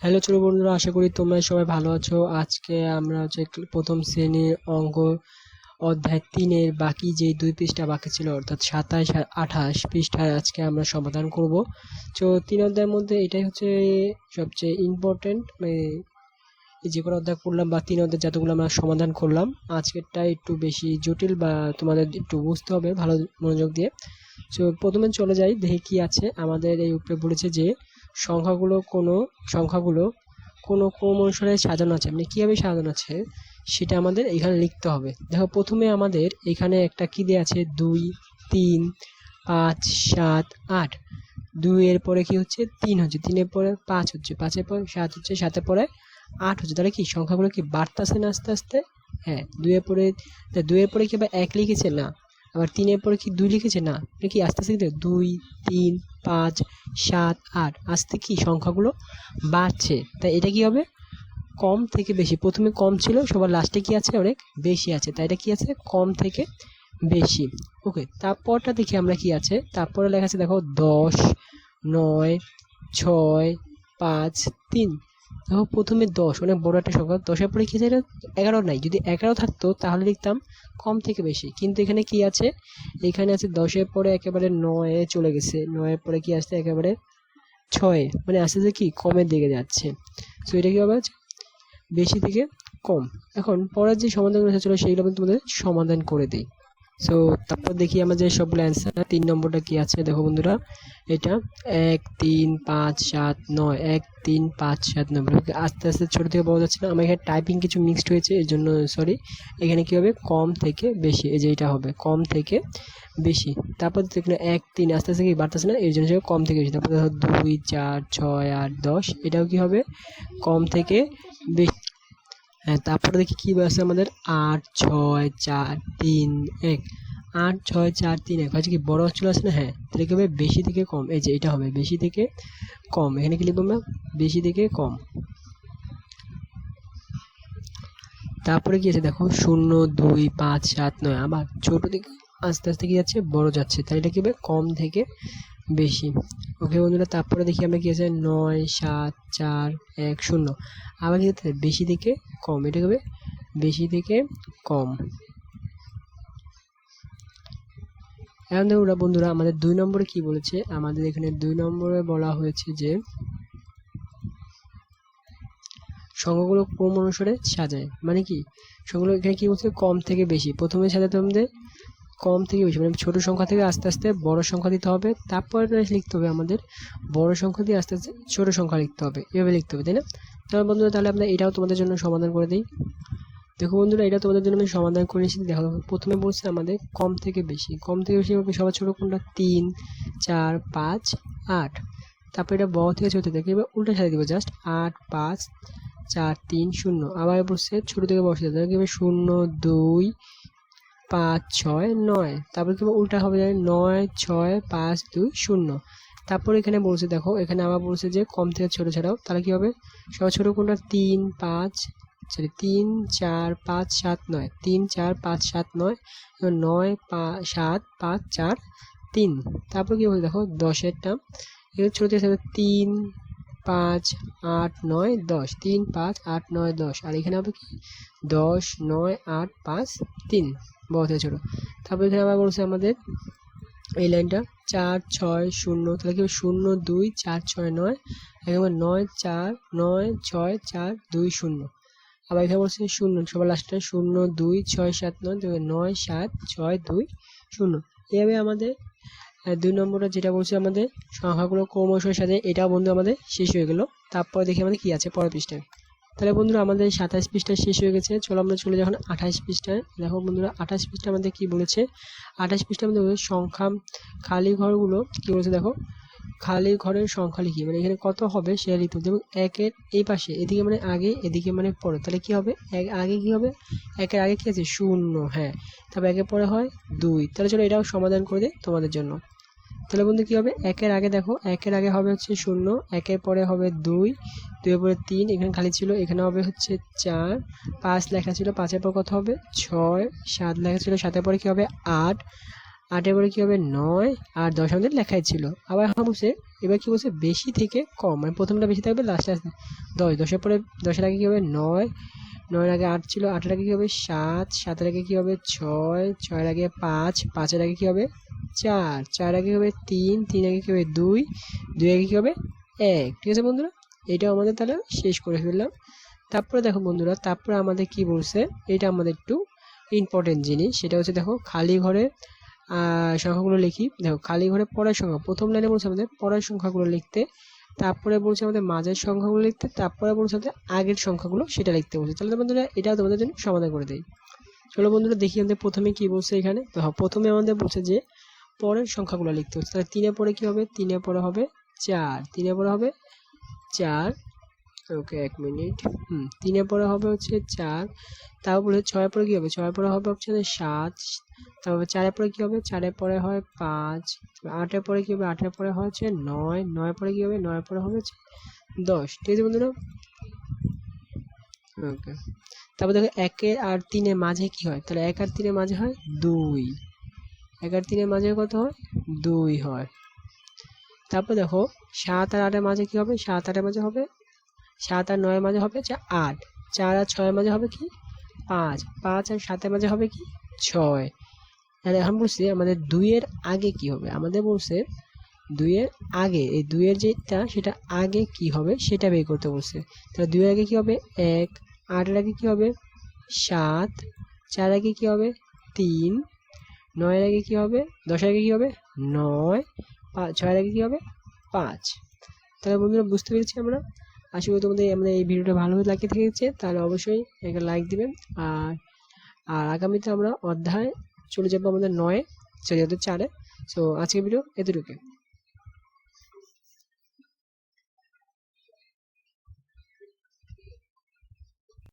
Hello ছোট বন্ধুরা, আশা করি তোমরা সবাই ভালো আছো। আজকে আমরা হচ্ছে প্রথম শ্রেণির অঙ্ক অধ্যায় তিনের বাকি যে দুই পৃষ্ঠা বাকি ছিল, অর্থাৎ সাতাশ আর আঠাশ পৃষ্ঠায় আজকে আমরা সমাধান করব। তো তিন অধ্যায়ের মধ্যে এটাই হচ্ছে সবচেয়ে ইম্পর্টেন্ট মানে যে কোনো অধ্যায় করলাম বা তিন অধ্যায় যতগুলো আমরা সমাধান করলাম, আজকেরটা একটু বেশি জটিল বা তোমাদের একটু বুঝতে হবে ভালো মনোযোগ দিয়ে। তো প্রথমে চলে যাই, দেখি কি আছে। আমাদের এই উপরে বলেছে যে সংখ্যাগুলো কোনো সংখ্যাগুলো কোনো ক্রম অনুসারে সাজানো আছে। মানে কীভাবে সাজানো আছে, সেটা আমাদের এখানে লিখতে হবে। দেখো, প্রথমে আমাদের এখানে একটা কী দেওয়া আছে? দুই, তিন, পাঁচ, সাত, আট। দুইয়ের পরে কি হচ্ছে? তিন হচ্ছে। তিনের পরে পাঁচ হচ্ছে। পাঁচের পরে সাত হচ্ছে। সাতের পরে আট হচ্ছে। তাহলে কি সংখ্যাগুলো কি বাড়তেছে না আস্তে আস্তে? হ্যাঁ দুইয়ের পরে দুইয়ের পরে কি আবার এক লিখেছে? না। আবার তিনের পরে কি দুই লিখেছে? না। এটা কি আস্তে আস্তে দুই, তিন, পাঁচ, সাত, আট। আস্তে কি সংখ্যাগুলো বাড়ছে। তাই এটা কি হবে? কম থেকে বেশি। প্রথমে কম ছিল, সবার লাস্টে কি আছে? অনেক বেশি আছে। তাই এটা কি আছে? কম থেকে বেশি। ওকে তারপরটা দেখি আমরা কি আছে? তারপরে লেখা আছে, দেখো, দশ, নয়, ছয়, পাঁচ, তিন। দেখো প্রথমে দশ, অনেক বড় একটা সংখ্যা। দশের পরে কি আছে এগারো নাই। যদি এগারো থাকতো, তাহলে লিখতাম কম থেকে বেশি। কিন্তু এখানে কি আছে? এখানে আছে দশের পরে একেবারে নয়ে চলে গেছে। নয়ের পরে কি আসছে? একেবারে ছয়ে। মানে আস্তে আস্তে কি? কমের দিকে যাচ্ছে। সো এটা কি হবে? বেশি থেকে কম। এখন পরের যে সমাধানগুলো চলো সেইগুলো আমি তোমাদের সমাধান করে দিই। সো তারপর দেখি আমাদের সবগুলো অ্যান্সার তিন নম্বরটা কি আছে দেখো বন্ধুরা। এটা এক, তিন, পাঁচ, সাত, নয়, এক, তিন, পাঁচ, সাত, নয় আস্তে আস্তে ছোটো থেকে পাওয়া যাচ্ছে না। আমার এখানে টাইপিং কিছু মিক্সড হয়েছে, এর জন্য সরি এখানে কী হবে? কম থেকে বেশি, এই যে এটা হবে, কম থেকে বেশি। তারপর এখানে এক, তিন, আস্তে আস্তে কি বাড়তেছে না? এর জন্য কম থেকে বেশি। তারপর দেখো দুই, চার, ছয়, আট, দশ, এটাও কি হবে? কম থেকে বেশি হ্যাঁ তারপরে দেখি কী আছে আমাদের? আট, ছয়, চার, তিন, এক। আট, ছয়, চার, তিন, এক। হচ্ছে কি, বড় অঞ্চল আছে না? হ্যাঁ তাহলে কি হবে? বেশি থেকে কম। এই যে, এটা হবে। বেশি থেকে কম। এখানে কি লিখব আমরা? বেশি থেকে কম। তারপরে কি আছে? দেখো, শূন্য, দুই, পাঁচ, সাত, নয়। আবার ছোট থেকে আস্তে আস্তে কি যাচ্ছে? বড় যাচ্ছে। তাহলে এটা কি হবে? কম থেকে বেশি। ওকে বন্ধুরা, তারপরে দেখি আমরা কি আছে? নয়, সাত, চার, এক, শূন্য। আবার কি বেশি থেকে কম। এটা হবে? বেশি থেকে কম। এখন ওরা বন্ধুরা, আমাদের দুই নম্বরে কি বলেছে? আমাদের এখানে দুই নম্বরে বলা হয়েছে যে, সংখ্যাগুলো ক্রম অনুসারে সাজায়। মানে কি? সংখ্যাগুলো এখানে কি বলছে? কম থেকে বেশি। প্রথমে সাজাতে আমাদের কম থেকে বেশি মানে ছোটো সংখ্যা থেকে আস্তে আস্তে বড় সংখ্যা দিতে হবে। তারপরে লিখতে হবে আমাদের বড় সংখ্যা দিয়ে আস্তে আস্তে ছোট সংখ্যা লিখতে হবে। এভাবে লিখতে হবে, তাই না? তাহলে বন্ধুরা, তাহলে আমরা এটাও তোমাদের জন্য সমাধান করে দিই। দেখো বন্ধুরা, এটা তোমাদের জন্য আমি সমাধান করে নিয়েছি। দেখো, প্রথমে বলছে আমাদের কম থেকে বেশি। কম থেকে বেশি সবার ছোটো কোনটা? তিন, চার, পাঁচ, আট। তারপর এটা বড় থেকে ছোটো থেকে এবার উল্টা সাজিয়ে দেবো জাস্ট আট, পাঁচ, চার, তিন, শূন্য। আবার বসছে ছোটো থেকে বসে দেবে। শূন্য, দুই পাঁচ, ছয়, নয়। তারপরে কি উল্টা হবে জানি নয়, ছয়, পাঁচ, দুই, শূন্য। তারপর এখানে বলছে, দেখো, এখানে আবার বলছে যে কম থেকে ছোটো ছাড়াও, তাহলে কি হবে? সব ছোটো কোনটা? তিন, পাঁচ, সরি, তিন, চার, পাঁচ, সাত, নয়। তিন, চার, পাঁচ, সাত, নয় নয় সাত, পাঁচ, চার, তিন। তারপর কি বলছে, দেখো, দশের দশেরটা এখানে ছোটো থেকে তিন, পাঁচ, আট, নয়, দশ। তিন, পাঁচ, আট, নয়, দশ। আর এখানে হবে কি? দশ, নয়, আট, পাঁচ, তিন। বড় থেকে ছোটো। তারপর এখানে আবার বলছে আমাদের এই লাইনটা, চার, ছয়, শূন্য, তাহলে কি শূন্য, দুই, চার, ছয়, নয় একেবারে নয়, চার, নয়, ছয়, চার, দুই, শূন্য। আবার এখানে বলছে শূন্য, সবার লাস্টটা শূন্য, দুই, ছয়, সাত, নয় নয়, সাত, ছয়, দুই, শূন্য। এভাবে আমাদের দুই নম্বরে যেটা বলছে আমাদের, সংখ্যাগুলো ক্রমশের সাথে এটাও বন্ধু আমাদের শেষ হয়ে গেল। তারপরে দেখি আমাদের কি আছে, পরের পৃষ্ঠায়। তাহলে বন্ধুরা, আমাদের সাতাশ পৃষ্ঠা শেষ হয়ে গেছে। চলো আমরা চলে যখন আঠাশ পৃষ্ঠায়। দেখো বন্ধুরা আঠাশ পৃষ্ঠা আমাদের কি বলেছে? আঠাশ পৃষ্ঠা আমাদের সংখ্যা, খালি ঘরগুলো কি বলেছে দেখো? খালি ঘরের সংখ্যা লিখি। মানে এখানে কত হবে সেটা লিখতে হবে। এবং একের এই পাশে, এদিকে মানে আগে, এদিকে মানে পরে। তাহলে কি হবে? এক আগে কি হবে? একের আগে কি আছে? শূন্য হ্যাঁ। তারপর একের পরে হয় দুই। তাহলে চলো এটাও সমাধান করে দিই তোমাদের জন্য। তাহলে বন্ধু কী হবে? একের আগে দেখো, একের আগে হবে হচ্ছে শূন্য, একের পরে হবে দুই, দুইয়ের পরে তিন, এখানে খালি ছিল, এখানে হবে হচ্ছে চার, পাঁচ লেখা ছিল, পাঁচের পর কত হবে? ছয়, সাত লেখা ছিল, সাতের পরে কী হবে? আট, আটের পরে কি হবে? নয়, আর দশ আমাদের লেখাই ছিল। আবার এখন বলছে, এবার কি বলছে? বেশি থেকে কম মানে প্রথমটা বেশি থাকবে লাস্টে আসবে। দশ, দশের পরে, দশের আগে কি হবে? নয়, নয়ের আগে আট ছিল, আটের আগে কি হবে? সাত, সাতের আগে কি হবে? ছয়, ছয়ের আগে পাঁচ, পাঁচের আগে কি হবে? চার। চার আগে হবে? তিন। তিন আগে হবে? দুই। দুই আগে কি হবে? এক। ঠিক আছে বন্ধুরা? এটাও আমাদের তাহলে শেষ করে ফেললাম। তারপরে দেখো বন্ধুরা, তারপরে আমাদের কি বলছে? এটা আমাদের একটু ইম্পর্টেন্ট জিনিস। সেটা হচ্ছে দেখো, খালি ঘরে সংখ্যাগুলো লিখি। দেখো, খালি ঘরে পড়ার সংখ্যা। প্রথম লাইনে বলছে আমাদের পড়ার সংখ্যাগুলো লিখতে। তারপরে বলছে আমাদের মাঝের সংখ্যাগুলো লিখতে। তারপরে বলছে আমাদের আগের সংখ্যাগুলো সেটা লিখতে বলছে। তাহলে বন্ধুরা, এটাও তোমাদের জন্য সমাধান করে দেয় চলো বন্ধুরা, দেখি আমাদের প্রথমে কি বলছে এখানে। প্রথমে আমাদের বলছে যে পরের সংখ্যাগুলো লিখতে হচ্ছে। তাহলে তিনে পরে কি হবে? তিনে পরে হবে চার। তিনে পরে হবে চার। ওকে, এক মিনিট। হুম তিনে পরে হবে হচ্ছে চার। তারপরে ছয় পরে কি হবে? ছয় পরে হবে হচ্ছে সাত। তারপরে চারের পরে কি হবে? চারের পরে হয় পাঁচ। আটের পরে কি হবে? আটের পরে হচ্ছে নয়। নয় পরে কি হবে? নয় পরে হবে হচ্ছে দশ। ঠিক আছে বন্ধুরা? ওকে। তারপর দেখো একে আর তিনের মাঝে কি হয়? তাহলে এক আর তিনের মাঝে হয় দুই। এক আর তিনের মাঝে কত হয়? দুই হয়। তারপর দেখো, সাত আর আটের মাঝে কি হবে? সাত আটের মাঝে হবে, সাত আর নয়ের মাঝে হবে হচ্ছে আট। চার আর ছয়ের মাঝে হবে কি? পাঁচ। পাঁচ আর সাতের মাঝে হবে কি? ছয়। তাহলে এখন বলছি আমাদের দুইয়ের আগে কি হবে? আমাদের বলছে দুইয়ের আগে। এই দুইয়ের যেটা, সেটা আগে কি হবে সেটা বের করতে বলছে। তাহলে দুইয়ের আগে কি হবে? এক। আটের আগে কি হবে? সাত। চার আগে কি হবে? তিন। নয়ের আগে কি হবে? দশের আগে কি হবে? নয়। পাঁচ ছয়ের আগে কি হবে? পাঁচ। তাহলে বন্ধুরা বুঝতে পেরেছি আমরা। আশা করি তোমাদের আমাদের এই ভিডিওটা ভালোভাবে লাগে থেকেছে তাহলে অবশ্যই একটা লাইক দিবেন। আর আর আগামীতে আমরা অধ্যায় চলে যাব আমাদের নয়ে, চলে যাব চারে। সো আজকের ভিডিও এতটুকু